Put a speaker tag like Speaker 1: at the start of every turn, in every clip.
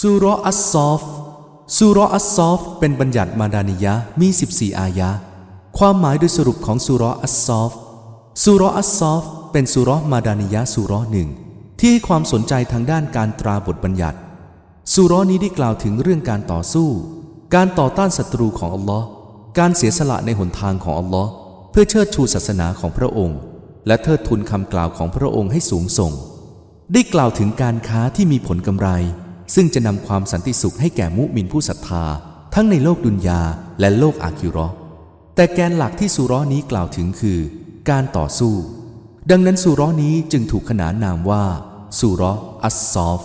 Speaker 1: สุรอัสซอฟสุรอัสซอฟเป็นบัญญัติมาดานิยะมี 14 อายะความหมายโดยสรุปของสุรอัสซอฟสุรอัสซอฟ เป็นสุรมาดานิยะสุรหนึ่งที่ให้ความสนใจทางด้านการตราบทบัญญัติสุรนี้ได้กล่าวถึงเรื่องการต่อสู้ การต่อต้านศัตรูของอัลลอฮ์การเสียสละในหนทางของอัลลอฮ์เพื่อเชิดชูศาสนาของพระองค์ และเทิดทุนคำกล่าวของพระองค์ให้สูงส่ง ได้กล่าวถึงการค้าที่มีผลกำไรซึ่งจะนำความสันติสุขให้แก่มุมินผู้ศรัทธาทั้งในโลกดุนยาและโลกอาคิรอแต่แกนหลักที่สุร้อนี้กล่าวถึงคือ การต่อสู้ ดังนั้นสุร้อนี้จึงถูกขนานนามว่าสุร้ออัสซอฟ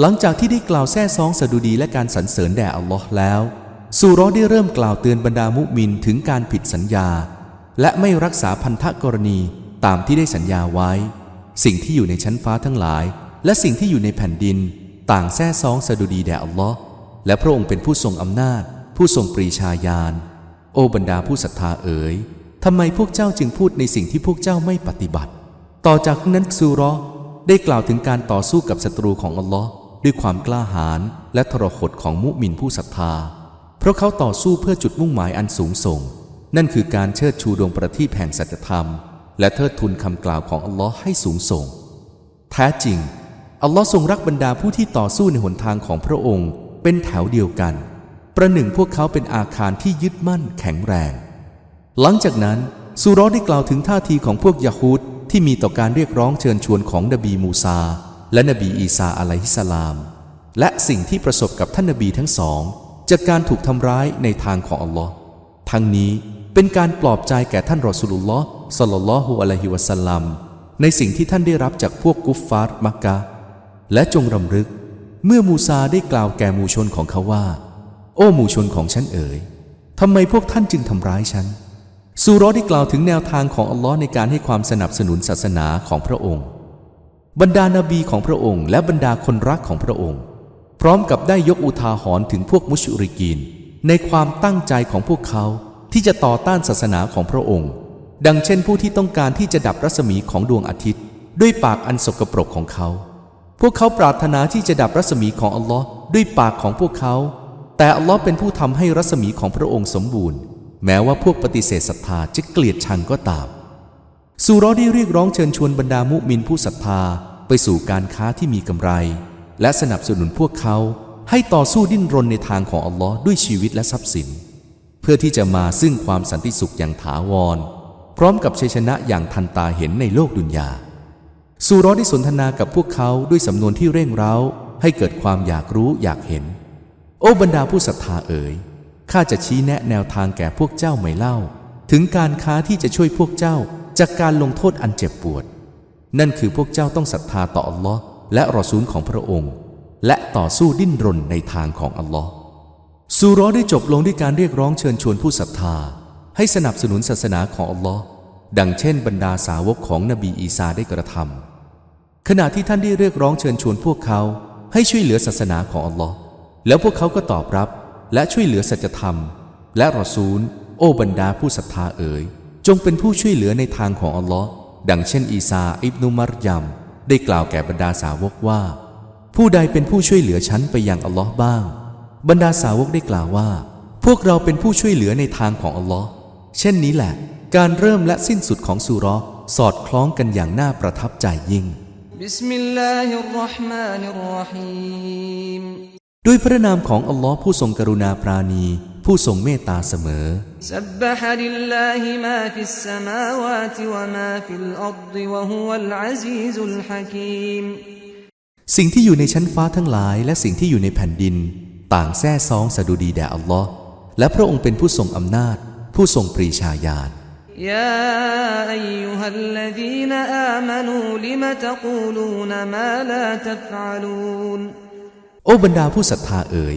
Speaker 1: หลังจากที่ได้กล่าวแท้ซองสดุดี และการสรรเสริญแด่อัลลอฮ์แล้วสุร้อได้เริ่มกล่าวเตือนบรรดามุมินถึงการผิดสัญญา และไม่รักษาพันธกรณีตามที่ได้สัญญาไว้ สิ่งที่อยู่ในชั้นฟ้าทั้งหลาย และสิ่งที่อยู่ในแผ่นดินต่างแท้ซองสะดุดีแด่อัลลอฮ์และพระองค์เป็นผู้ทรงอำนาจ ผู้ทรงปรีชาญาณโอบรรดาผู้ศรัทธาเอ๋ยทำไมพวกเจ้าจึงพูดในสิ่งที่พวกเจ้าไม่ปฏิบัติ ต่อจากนั้น ซูรอได้กล่าวถึงการต่อสู้กับศัตรูของอัลลอฮ์ด้วยความกล้าหาญและทรหดของมุมินผู้ศรัทธา เพราะเขาต่อสู้เพื่อจุดมุ่งหมายอันสูงส่ง นั่นคือการเชิดชูดวงประทีปแห่งสัจธรรม และเทิดทุนคำกล่าวของอัลลอฮ์ให้สูงส่ง แท้จริงอัลลอฮ์ทรงรักบรรดาผู้ที่ต่อสู้ในหนทางของพระองค์ เป็นแถวเดียวกัน ประหนึ่งพวกเขาเป็นอาคารที่ยึดมั่นแข็งแรง หลังจากนั้นซูรอได้กล่าวถึงท่าทีของพวกยาฮูดที่มีต่อการเรียกร้องเชิญชวนของนบีมูซา และนบีอีสาอะลัยฮิสลาม และสิ่งที่ประสบกับท่านนบีทั้งสอง จากการถูกทำร้ายในทางของอัลลอฮ์ทั้งนี้เป็นการปลอบใจแก่ท่านรอสุลลลอฮ์สัลลัลลอฮุอะลัยฮิวะสัลลัมในสิ่งที่ท่านได้รับจากพวกกุฟฟาร์มักกะและจงรำลึกเมื่อมูซาได้กล่าวแก่หมู่ชนของเขาว่า โอ้หมู่ชนของฉันเอ๋ยทำไมพวกท่านจึงทำร้ายฉันซูรอได้กล่าวถึงแนวทางของอัลลอฮ์ในการให้ความสนับสนุนศาสนาของพระองค์ บรรดานาบีของพระองค์ และบรรดาคนรักของพระองค์ พร้อมกับได้ยกอุทาหรณ์ถึงพวกมุชริกีนในความตั้งใจของพวกเขาที่จะต่อต้านศาสนาของพระองค์ ดังเช่นผู้ที่ต้องการที่จะดับรัศมีของดวงอาทิตย์ ด้วยปากอันสกปรกของเขาพวกเขาปรารถนาที่จะดับรัศมีของอัลลอฮ์ด้วยปากของพวกเขา แต่อัลลอฮ์เป็นผู้ทำให้รัศมีของพระองค์สมบูรณ์ แม้ว่าพวกปฏิเสธศรัทธาจะเกลียดชังก็ตามสุรอได้เรียกร้องเชิญชวนบรรดามุมินผู้ศรัทธา ไปสู่การค้าที่มีกำไร และสนับสนุนพวกเขาให้ต่อสู้ดิ้นรนในทางของอัลลอฮ์ด้วยชีวิตและทรัพย์สิน เพื่อที่จะมาซึ่งความสันติสุขอย่างถาวร พร้อมกับชัยชนะอย่างทันตาเห็นในโลกดุนยาซูรอได้สนทนากับพวกเขาด้วยสำนวนที่เร่งเร้าให้เกิดความอยากรู้อยากเห็น โอ้บรรดาผู้ศรัทธาเอ๋ย ข้าจะชี้แนะแนวทางแก่พวกเจ้าไม่เล่า ถึงการค้าที่จะช่วยพวกเจ้าจากการลงโทษอันเจ็บปวด นั่นคือพวกเจ้าต้องศรัทธาต่ออัลลอฮ์และรอซูลของพระองค์ และต่อสู้ดิ้นรนในทางของอัลลอฮ์ซูรอได้จบลงด้วยการเรียกร้องเชิญชวนผู้ศรัทธา ให้สนับสนุนศาสนาของอัลลอฮ์ดังเช่น บรรดาสาวกของนบีอีสาได้กระทำขณะที่ท่านได้เรียกร้องเชิญชวนพวกเขา ให้ช่วยเหลือศาสนาของอัลลอฮ์แล้วพวกเขาก็ตอบรับ และช่วยเหลือสัจธรรม และรอซูล โอบรรดาผู้ศรัทธาเอ๋ย จงเป็นผู้ช่วยเหลือในทางของอัลลอฮ์ดังเช่น อีซาอิบนุมารยัมได้กล่าวแก่บรรดาสาวกว่า ผู้ใดเป็นผู้ช่วยเหลือฉัน ไปยังอัลลอฮ์บ้าง บรรดาสาวกได้กล่าวว่า พวกเราเป็นผู้ช่วยเหลือในทางของอัลลอฮ์เช่นนี้แหละ การเริ่มและสิ้นสุดของสุรอสอดคล้องกันอย่างน่าประทับใจยิ่ง
Speaker 2: บิิสมล بسم الله الرحمن ا ل ر ฮีม
Speaker 1: ด้วยพระนามของอัลลอฮ์ผู้ทรงกรุณาปราณี ผู้ทรงเมตตาเสมอ
Speaker 2: ับบะะฮฮลลลิิามาฟิสสมาวาติวะมาฟิลอัรฎิวะฮุวัลอะซีซุลฮะกีม
Speaker 1: สิ่งที่อยู่ในชั้นฟ้าทั้งหลาย และสิ่งที่อยู่ในแผ่นดิน ต่างแซ่ซ้องสะดุดีแด่อัลลอฮ์และพระองค์เป็นผู้ทรงอำนาจ ผู้ทรงปรีชาญาณ
Speaker 2: يا أيها الذين آمنوا لم تقولون ما لا تفعلون
Speaker 1: โอ้บรรดาผู้ศรัทธาเอ๋ย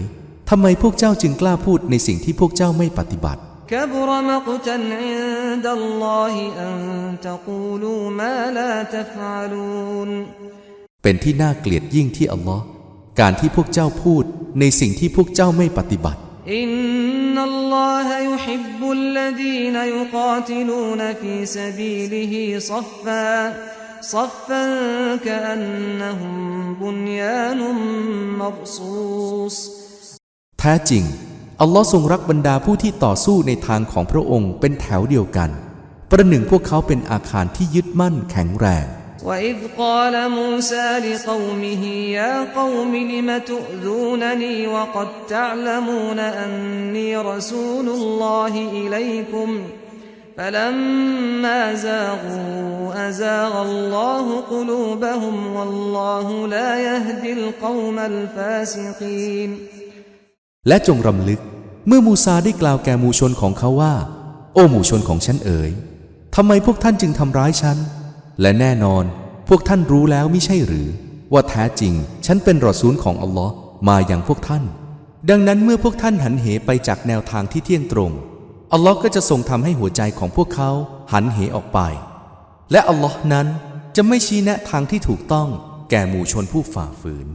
Speaker 1: ทำไมพวกเจ้าจึงกล้าพูด ในสิ่งที่พวกเจ้าไม่ปฏิบัติเป็นที่น่าเกลียดยิ่งที่อัลลอฮ์การที่พวกเจ้าพูดในสิ่งที่พวกเจ้าไม่ปฏิบัติ
Speaker 2: อิน الله يحب الذين يقاتلون في سبيله صفا صفا كأنهم بنيان مرصوص
Speaker 1: แท้จริงอัลลอฮ์ทรงรักบรรดาผู้ที่ต่อสู้ในทางของพระองค์เป็นแถวเดียวกัน ประหนึ่งพวกเขาเป็นอาคารที่ยึดมั่นแข็งแรง
Speaker 2: وإذ قال موسى لقومه يا قوم لم تؤذونني وقد تعلمون أني رسول الله إليكم فلما زاغوا أزاغ الله قلوبهم والله لا
Speaker 1: يهدي القوم الفاسقين และจงรำลึก เมื่อมูซาได้กล่าวแก่มูชนของเขาว่า โอ้มูชนของฉันเอ๋ยทำไมพวกท่านจึงทำร้ายฉันและแน่นอนพวกท่านรู้แล้วไม่ใช่หรือว่าแท้จริงฉันเป็นรอซูลของอัลลอฮ์มาอย่างพวกท่าน ดังนั้นเมื่อพวกท่านหันเหไปจากแนวทางที่เที่ยงตรงอัลลอฮ์ก็จะทรงทำให้หัวใจของพวกเขาหันเหออกไป และอัลลอฮ์นั้นจะไม่ชี้แนะทางที่ถูกต้องแก่หมู่ชนผู้ฝ่าฝืน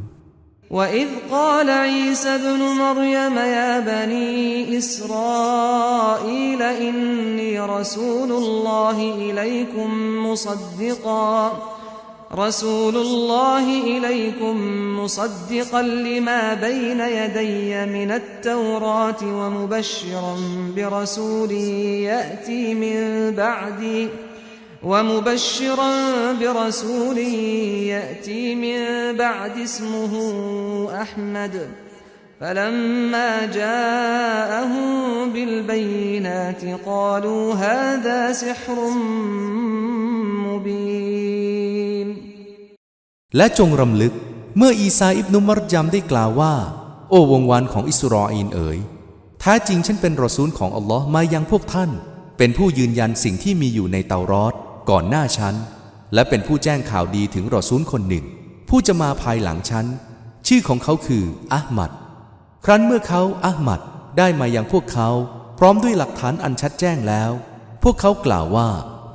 Speaker 2: وإذ قال عيسى ابن مريم يا بني إسرائيل إني رسول الله إليكم مصدقا رسول الله إليكم مصدقا لما بين يدي من التوراة ومبشرا برسول يأتي من بعدي ومبشرا برسول يأتي من بعد اسمه أحمد فلما جاءهم بالبينات قالوا هذا سحر مبين
Speaker 1: และจงรำลึก เมื่ออีซาอิบนุมรจามได้กล่าวว่า โอ้วงวานของอิสรออีนเอ๋ยแท้จริงฉันเป็นรอซูลของอัลลอฮ์มายังพวกท่าน เป็นผู้ยืนยันสิ่งที่มีอยู่ในเตารอ้ดก่อนหน้าฉัน และเป็นผู้แจ้งข่าวดีถึงรอซูลคนหนึ่ง ผู้จะมาภายหลังฉัน ชื่อของเขาคืออัหมัด ครั้นเมื่อเขาอัหมัด ได้มายังพวกเขาพร้อมด้วยหลักฐานอันชัดแจ้งแล้ว พวกเขากล่าวว่า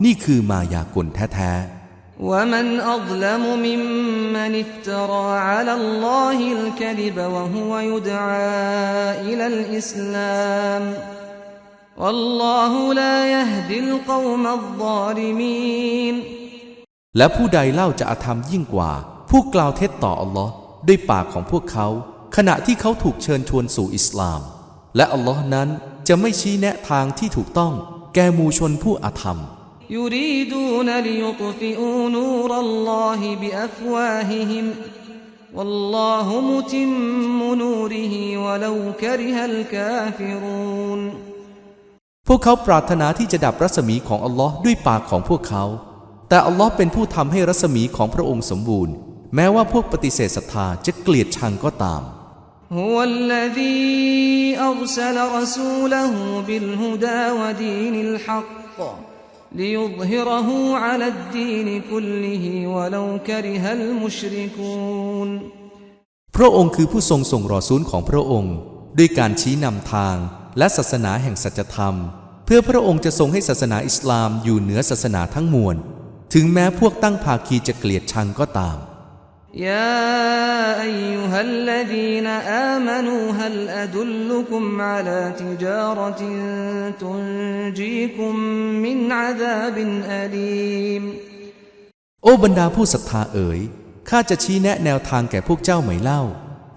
Speaker 1: นี่คือมายากลแท้
Speaker 2: แ ومن أظلم ممن افترى على الله الكذب وهو يدعى إلى الإسلام
Speaker 1: และผู้ใดเล่าจะอาธรรมยิ่งกว่าผู้กล่าวเท็จต่ออัลลอฮ์ด้วยปากของพวกเขา ขณะที่เขาถูกเชิญชวนสู่อิสลาม และอัลลอฮ์นั้นจะไม่ชี้แนะทางที่ถูกต้องแก่มูชนผู้อาธรรม
Speaker 2: يريدون ل ي ط ف ئ نور الله بأفواههم والله متم نوره ولو كره الكافرون
Speaker 1: พวกเขาปรารถนาที่จะดับรัศมีของอัลลอฮ์ด้วยปากของพวกเขา แต่อัลลอฮ์เป็นผู้ทำให้รัศมีของพระองค์สมบูรณ์ แม้ว่าพวกปฏิเสธศรัทธาจะเกลียดชังก็ตาม พระองค์คือผู้ทรงส่งรอซูลของพระองค์ด้วยการชี้นำทางและศาสนาแห่งสัจธรรม เพื่อพระองค์จะทรงให้ศาสนาอิสลามอยู่เหนือศาสนาทั้งมวล ถึงแม้พวกตั้งภาคีจะเกลียดชังก็ตาม
Speaker 2: يا أيها ا ل ذ ุ ن آمنوا هل أدلكم على تجارة ت ม ج ي ك م من عذاب أ ลีม
Speaker 1: โอ้บรรดาผู้ศรัทธาเอ๋ยข้าจะชี้แนะแนวทางแก่พวกเจ้าไหมเล่า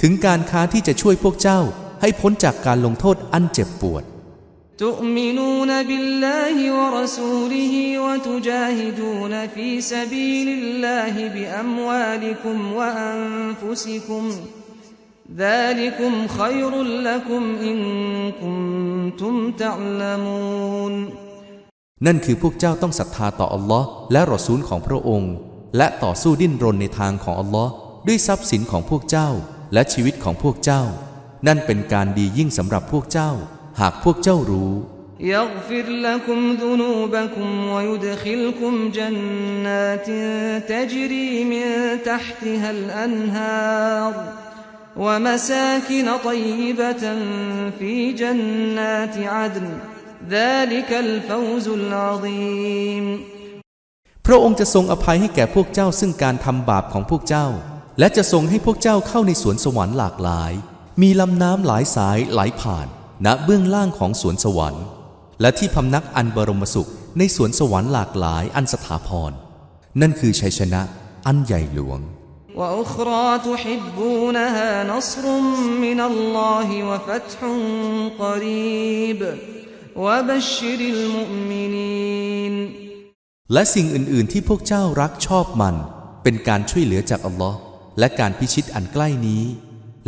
Speaker 1: ถึงการค้าที่จะช่วยพวกเจ้าให้พ้นจากการลงโทษอันเจ็บปวดนั่นคือพวกเจ้าต้องศรัทธาต่ออัลลอฮ์และรอซูลของพระองค์ และต่อสู้ดิ้นรนในทางของอัลลอฮ์ด้วยทรัพย์สินของพวกเจ้าและชีวิตของพวกเจ้านั่นเป็นการดียิ่งสำหรับพวกเจ้าหากพวกเจ้ารู้ พระองค์จะทรงอภัยให้แก่พวกเจ้าซึ่งการทำบาปของพวกเจ้า และจะทรงให้พวกเจ้าเข้าในสวนสวรรค์หลากหลายมีลำน้ำหลายสายไหลผ่าน ณเบื้องล่างของสวนสวรรค์ และที่พำนักอันบรมสุข ในสวนสวรรค์หลากหลายอันสถาพรนั่นคือชัยชนะอันใหญ่หลวงและสิ่งอื่น ๆ ที่พวกเจ้ารักชอบมันเป็นการช่วยเหลือจากอัลลอฮ์และการพิชิตอันใกล้นี้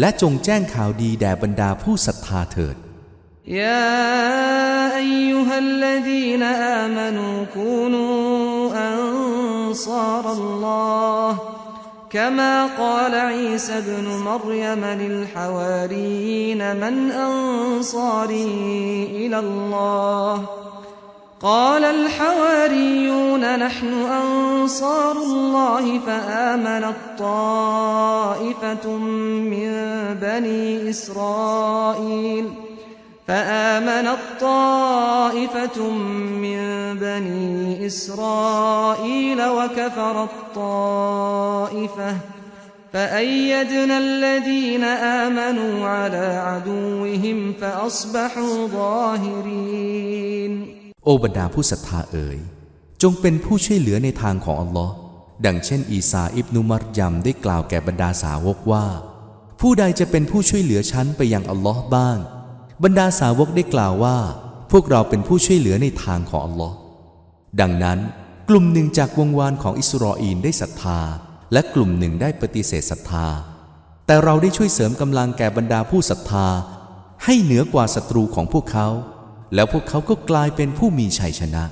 Speaker 1: และจงแจ้งข่าวดีแด่บรรดาผู้ศรัทธาเถิด
Speaker 2: قال الحواريون نحن أنصار الله فآمنت طائفة من بني إسرائيل فآمنت طائفة من بني إسرائيل وكفرت طائفة فأيدنا الذين آمنوا على عدوهم فأصبحوا ظاهرين
Speaker 1: โอบรรดาผู้ศรัทธาเอ๋ยจงเป็นผู้ช่วยเหลือในทางของอัลลอฮ์ดังเช่น อีสาอิบนุมัรยมได้กล่าวแก่บรรดาสาวกว่า ผู้ใดจะเป็นผู้ช่วยเหลือฉันไปยังอัลลอฮ์บ้างบรรดาสาวกได้กล่าวว่า พวกเราเป็นผู้ช่วยเหลือในทางของอัลลอฮ์ดังนั้นกลุ่มหนึ่งจากวงวานของอิสรออีนได้ศรัทธา และกลุ่มหนึ่งได้ปฏิเสธศรัทธาแต่เราได้ช่วยเสริมกำลังแก่บรรดาผู้ศรัทธา ให้เหนือกว่าศัตรูของพวกเขาแล้วพวกเขาก็กลายเป็นผู้มีชัยชนะ